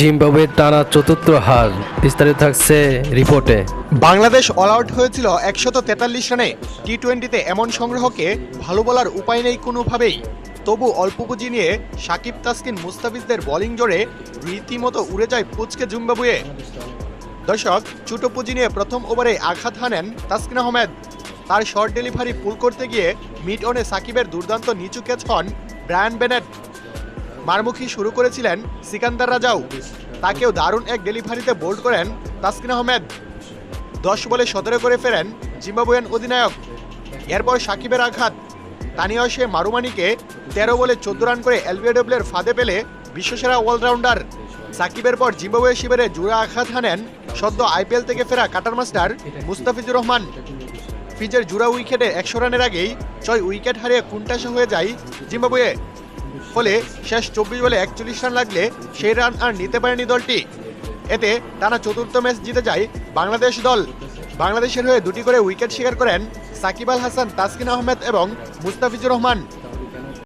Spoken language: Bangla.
জিম্বাবুয়ের টানা চতুর্থ হার। বিস্তারিত থাকছে রিপোর্টে। বাংলাদেশ অল আউট হয়েছিল একশত তেতাল্লিশ রানে। টি টোয়েন্টিতে এমন সংগ্রহকে ভালো বলার উপায় নেই কোনোভাবেই। তবু অল্প পুঁজি নিয়ে সাকিব তাসকিন মুস্তাফিজদের বোলিং জোরে রীতিমতো উড়ে যায় পুচকে জিম্বাবুয়ে। দর্শক, ছোট পুঁজি নিয়ে প্রথম ওভারে আঘাত হানেন তাসকিন আহমেদ। তার শর্ট ডেলিভারি পুল করতে গিয়ে মিড অনে সাকিবের দুর্দান্ত নিচু ক্যাচ হন ব্রায়ান বেনেট। মারমুখী শুরু করেছিলেন সিকান্দার রাজাও। তাকেও দারুণ এক ডেলিভারিতে বোল্ড করেন তাসকিন আহমেদ। দশ বলে সতেরো করে ফেরেন জিম্বাবুয়ান অধিনায়ক। এরপর সাকিবের আঘাত। তানিয় সে মারুমানিকে তেরো বলে চোদ্দ রান করে এলবিডব্লিউর ফাঁদে পেলে বিশ্বসেরা অলরাউন্ডার। সাকিবের পর জিম্বাবুয়ে শিবিরে জোড়া আঘাত হানেন সদ্য আইপিএল থেকে ফেরা কাটার মাস্টার মুস্তাফিজুর রহমান। ফিজের জোড়া উইকেটে একশো রানের আগেই ছয় উইকেট হারিয়ে কুন্টাসা হয়ে যায় জিম্বাবুয়ে। ফলে শেষ চব্বিশ বলে একচল্লিশ রান লাগলে সেই রান আর নিতে পারেনি দলটি। এতে টানা চতুর্থ ম্যাচ জিতে যায় বাংলাদেশ দল। বাংলাদেশের হয়ে দুটি করে উইকেট শিকার করেন সাকিব আল হাসান, তাসকিন আহমেদ এবং মুস্তাফিজুর রহমান।